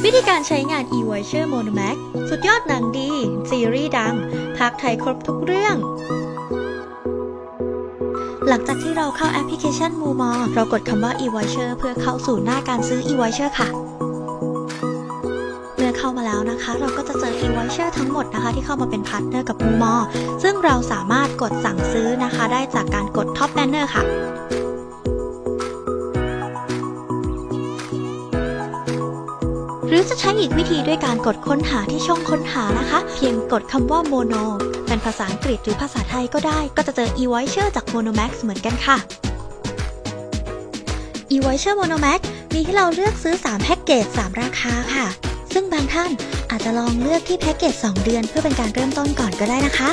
วิธีการใช้งาน e-voucher monomax สุดยอดหนังดี ซีรีส์ดังพักไทยครบทุกเรื่อง หลังจากที่เราเข้าแอปพลิเคชัน m o m o เรากดคำว่า e-voucher เพื่อเข้าสู่หน้าการซื้อ e-voucher ค่ะ เมื่อเข้ามาแล้วนะคะ เราก็จะเจอ e-voucher ทั้งหมดนะคะ ที่เข้ามาเป็นพาร์ทเนอร์กับ m o m o ซึ่งเราสามารถกดสั่งซื้อนะคะ ได้จากการกด Top Banner ค่ะ รือจะใช้อีกวิธีด้วยการกดค้นหาที่ช่องค้นหานะคะ เพียงกดคำว่า mono เป็นภาษาอังกฤษหรือภาษาไทยก็ได้ ก็จะเจอ e-voucher จาก monomax เหมือนกันค่ะ e-voucher monomax มีให้เราเลือกซื้อ 3 แพ็กเกจ 3 ราคาค่ะ ซึ่งบางท่านอาจจะลองเลือกที่แพ็กเกจ 2 เดือนเพื่อเป็นการเริ่มต้นก่อนก็ได้นะคะ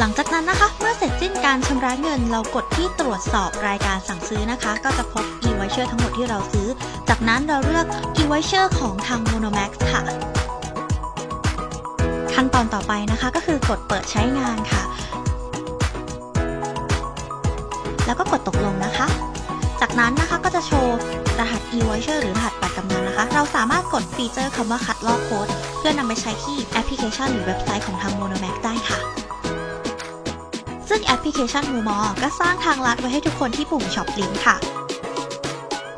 หลังจากนั้นนะคะ เมื่อเสร็จสิ้นการชำระเงิน เรากดที่ตรวจสอบรายการสั่งซื้อนะคะ ก็จะพบ e-voucher ทั้งหมดที่เราซื้อ จากนั้นเราเลือก e-voucher ของทาง monomax ค่ะ ขั้นตอนต่อไปนะคะก็คือกดเปิดใช้งานค่ะ แล้วก็กดตกลงนะคะ จากนั้นนะคะก็จะโชว์รหัส e-voucher หรือรหัสบัตรกำนันนะคะ เราสามารถกดฟีเจอร์คำว่าคัดลอกโค้ดเพื่อนำไปใช้ที่แอปพลิเคชันหรือเว็บไซต์ของทาง monomax ได้ค่ะ ซึ่งแอปพลิเคชัน m o m o ก็สร้างทางลัดไว้ให้ทุกคนที่ปุ่ม Shop Link ค่ะ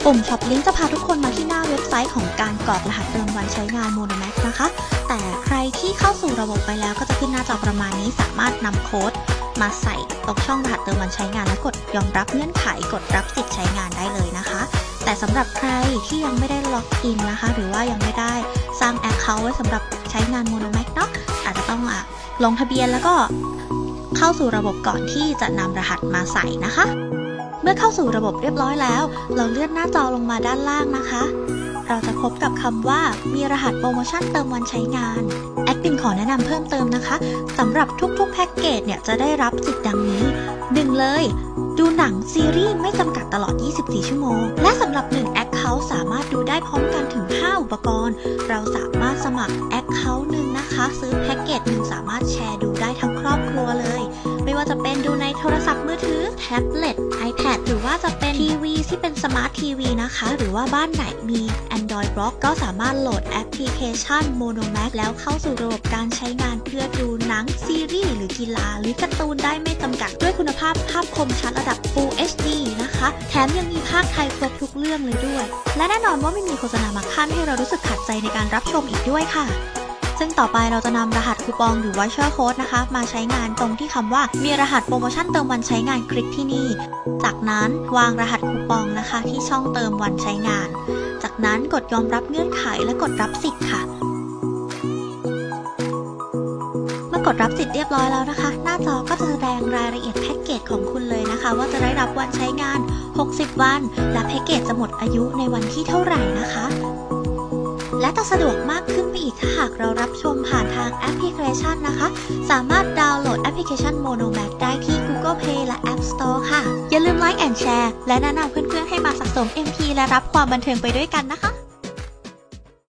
ปุ่ม Shop Link จะพาทุกคนมาที่หน้าเว็บไซต์ของการกรอกรหัสเติมวันใช้งาน Monomax นะคะ แต่ใครที่เข้าสู่ระบบไปแล้วก็จะขึ้นหน้าจอประมาณนี้สามารถนำโค้ดมาใส่ตรงช่องรหัสเติมวันใช้งานและกดยอมรับเงื่อนไขกดรับสิทธิ์ใช้งานได้เลยนะคะ แต่สำหรับใครที่ยังไม่ได้ล็อกอินนะคะ หรือว่ายังไม่ได้สร้าง Account ไว้สำหรับใช้งาน Monomax เนาะอาจจะต้องอลงทะเบียนแล้วก็ เข้าสู่ระบบก่อนที่จะนำรหัสมาใส่นะคะ เมื่อเข้าสู่ระบบเรียบร้อยแล้ว เราเลื่อนหน้าจอลงมาด้านล่างนะคะ เราจะพบกับคำว่ามีรหัสโปรโมชั่นเติมวันใช้งานแอดมินขอแนะนำเพิ่มเติมนะคะสำหรับทุกๆแพ็กเกจเนี่ยจะได้รับสิทธิ์ดังนี้ 1 เลย ดูหนังซีรีส์ไม่จำกัดตลอด 24 ชั่วโมง และสำหรับ 1 Account สามารถดูได้พร้อมกันถึง 5 อุปกรณ์ เราสามารถสมัคร Account หนึ่ง ซื้อแพ็กเกจหนึ่งสามารถแชร์ดูได้ทั้งครอบครัวเลย ไม่ว่าจะเป็นดูในโทรศัพท์มือถือ แท็บเล็ต iPad หรือว่าจะเป็นทีวีที่เป็นสมาร์ททีวีนะคะ หรือว่าบ้านไหนมี Android Block ก็สามารถโหลดแอปพลิเคชัน Monomax แล้วเข้าสู่ระบบการใช้งานเพื่อดูหนัง ซีรีส์หรือกีฬา หรือการ์ตูนได้ไม่จำกัด ด้วยคุณภาพภาพคมชัดระดับ Full HD นะคะ แถมยังมีภาคไทยครบทุกเรื่องเลยด้วย และแน่นอนว่าไม่มีโฆษณามาขั้นให้เรารู้สึกขัดใจในการรับชมอีกด้วยค่ะ ซึ่งต่อไปเราจะนำรหัสคูปองหรือ voucher code นะคะ มาใช้งานตรงที่คำว่ามีรหัสโปรโมชั่นเติมวันใช้งานคลิกที่นี่ จากนั้นวางรหัสคูปองนะคะ ที่ช่องเติมวันใช้งาน จากนั้นกดยอมรับเงื่อนไขและกดรับสิทธิ์ค่ะเมื่อกดรับสิทธิ์เรียบร้อยแล้วนะคะ หน้าจอก็จะแสดงรายละเอียดแพ็กเกจของคุณเลยนะคะ ว่าจะได้รับวันใช้งาน 60 วัน และแพ็กเกจจะหมดอายุในวันที่เท่าไหร่นะคะ และจะสะดวกมากขึ้นไปอีก เรารับชมผ่านทางแอปพลิเคชันนะคะ สามารถดาวน์โหลดแอปพลิเคชัน Monomax ได้ที่ Google Play และ App Store ค่ะ อย่าลืมไลค์แอนแชร์และแนะนำเพื่อนๆให้มาสะสม MP และรับความบันเทิงไปด้วยกันนะคะ